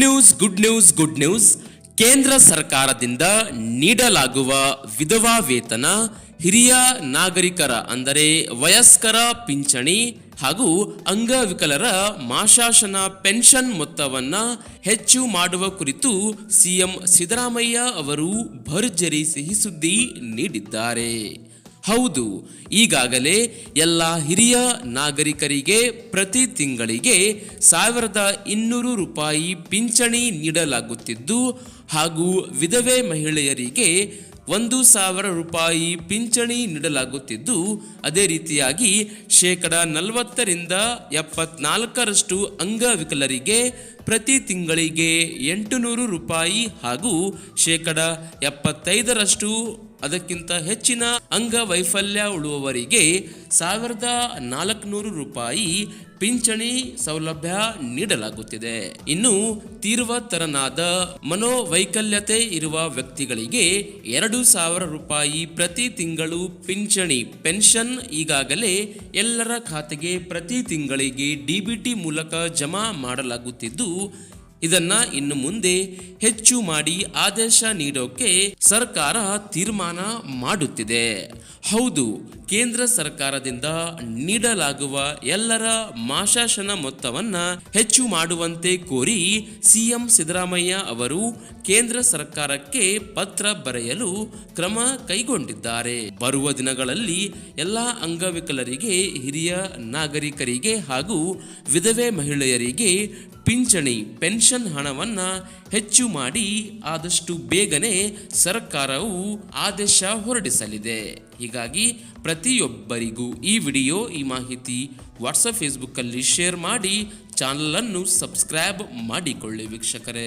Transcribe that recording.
News good news good news ಕೇಂದ್ರ ಸರ್ಕಾರದಿಂದ ನೀಡಲಾಗುವ ವಿಧವಾ ವೇತನ ಹಿರಿಯ ನಾಗರಿಕರ, ಅಂದರೆ ವಯಸ್ಕರ ಪಿಂಚಣಿ ಹಾಗೂ ಅಂಗವಿಕಲರ ಮಾಶಾಸನ ಪೆನ್ಷನ್ ಮೊತ್ತವನ್ನ ಹೆಚ್ಚು ಮಾಡುವ ಕುರಿತು ಸಿಎಂ ಸಿದ್ದರಾಮಯ್ಯ ಅವರು ಭರ್ಜರಿ ಸಿಹಿ ಸುದ್ದಿ ನೀಡಿದ್ದಾರೆ. ಹೌದು, ಈಗಾಗಲೇ ಎಲ್ಲ ಹಿರಿಯ ನಾಗರಿಕರಿಗೆ ಪ್ರತಿ ತಿಂಗಳಿಗೆ ಸಾವಿರದ ಇನ್ನೂರು ರೂಪಾಯಿ ಪಿಂಚಣಿ ನೀಡಲಾಗುತ್ತಿದ್ದು, ಹಾಗೂ ವಿಧವೆ ಮಹಿಳೆಯರಿಗೆ ಒಂದು ಸಾವಿರ ರೂಪಾಯಿ ಪಿಂಚಣಿ ನೀಡಲಾಗುತ್ತಿದ್ದು, ಅದೇ ರೀತಿಯಾಗಿ ಶೇಕಡ ನಲವತ್ತರಿಂದ ಎಪ್ಪತ್ನಾಲ್ಕರಷ್ಟು ಅಂಗವಿಕಲರಿಗೆ ಪ್ರತಿ ತಿಂಗಳಿಗೆ ಎಂಟುನೂರು ರೂಪಾಯಿ ಹಾಗೂ ಶೇಕಡ ಎಪ್ಪತ್ತೈದರಷ್ಟು ಅದಕ್ಕಿಂತ ಹೆಚ್ಚಿನ ಅಂಗವೈಫಲ್ಯ ಉಳುವವರಿಗೆ ಸಾವಿರದ ನಾಲ್ಕುನೂರು ರೂಪಾಯಿ ಪಿಂಚಣಿ ಸೌಲಭ್ಯ ನೀಡಲಾಗುತ್ತಿದೆ. ಇನ್ನು ತೀವ್ರತರನಾದ ಮನೋವೈಕಲ್ಯತೆ ಇರುವ ವ್ಯಕ್ತಿಗಳಿಗೆ ಎರಡು ಸಾವಿರ ರೂಪಾಯಿ ಪ್ರತಿ ತಿಂಗಳು ಪಿಂಚಣಿ, ಪೆನ್ಷನ್ ಈಗಾಗಲೇ ಎಲ್ಲರ ಖಾತೆಗೆ ಪ್ರತಿ ತಿಂಗಳಿಗೆ ಡಿಬಿಟಿ ಮೂಲಕ ಜಮಾ ಮಾಡಲಾಗುತ್ತಿದ್ದು ಇದನ್ನ ಇನ್ನು ಮುಂದೆ ಹೆಚ್ಚು ಮಾಡಿ ಆದೇಶ ನೀಡೋಕೆ ಸರ್ಕಾರ ತೀರ್ಮಾನ ಮಾಡುತ್ತಿದೆ. ಹೌದು, ಕೇಂದ್ರ ಸರ್ಕಾರದಿಂದ ನೀಡಲಾಗುವ ಎಲ್ಲರ ಮಾಶಾಸನ ಮೊತ್ತವನ್ನ ಹೆಚ್ಚು ಮಾಡುವಂತೆ ಕೋರಿ ಸಿಎಂ ಸಿದ್ದರಾಮಯ್ಯ ಅವರು ಕೇಂದ್ರ ಸರ್ಕಾರಕ್ಕೆ ಪತ್ರ ಬರೆಯಲು ಕ್ರಮ ಕೈಗೊಂಡಿದ್ದಾರೆ. ಬರುವ ದಿನಗಳಲ್ಲಿ ಎಲ್ಲ ಅಂಗವಿಕಲರಿಗೆ ಹಿರಿಯ ನಾಗರಿಕರಿಗೆ ಹಾಗೂ ವಿಧವೆ ಮಹಿಳೆಯರಿಗೆ ಪಿಂಚಣಿ, ಪೆನ್ಷನ್ ಹಣವನ್ನ ಹೆಚ್ಚು ಮಾಡಿ ಆದಷ್ಟು ಬೇಗನೆ ಸರ್ಕಾರವು ಆದೇಶ ಹೊರಡಿಸಲಿದೆ. ಹೀಗಾಗಿ ಪ್ರತಿಯೊಬ್ಬರಿಗೂ ಈ ವಿಡಿಯೋ, ಈ ಮಾಹಿತಿ ವಾಟ್ಸಪ್ ಫೇಸ್ಬುಕ್ಕಲ್ಲಿ ಶೇರ್ ಮಾಡಿ, ಚಾನಲನ್ನು ಸಬ್ಸ್ಕ್ರೈಬ್ ಮಾಡಿಕೊಳ್ಳಿ ವೀಕ್ಷಕರೇ.